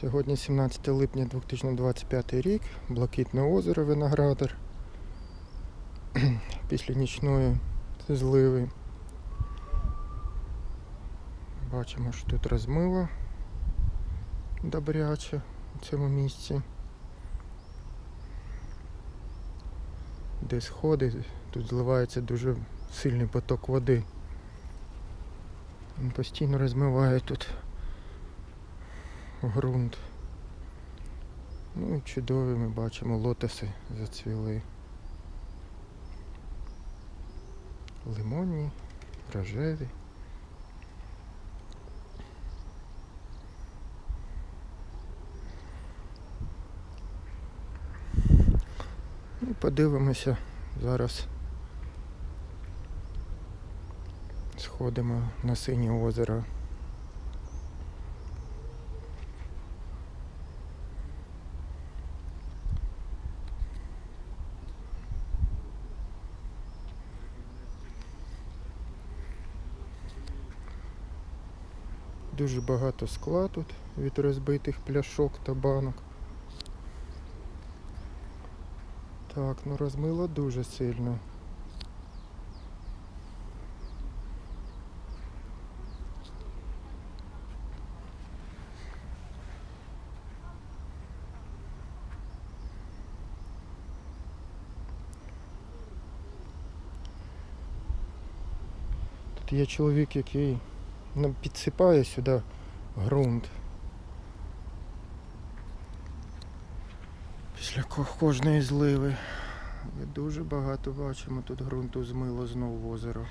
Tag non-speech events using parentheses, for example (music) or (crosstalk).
Сьогодні 17 липня 2025 рік, Блакитне озеро Виноградар. (clears throat) Після нічної зливи. Бачимо, що тут розмило добряче у цьому місці. Де сходи, тут зливається дуже сильний поток води. Він постійно розмиває тут ґрунт. Ну і чудові ми бачимо, лотоси зацвіли. Лимонні, рожеві. Ну, І подивимося зараз. Сходимо на синє озеро. Дуже багато скла тут від розбитих пляшок та банок. Так, ну розмило дуже сильно. Тут є чоловік, який ну, підсипає сюди ґрунт. Після кожної зливи. Ми дуже багато бачимо тут ґрунту змило знову в озеро.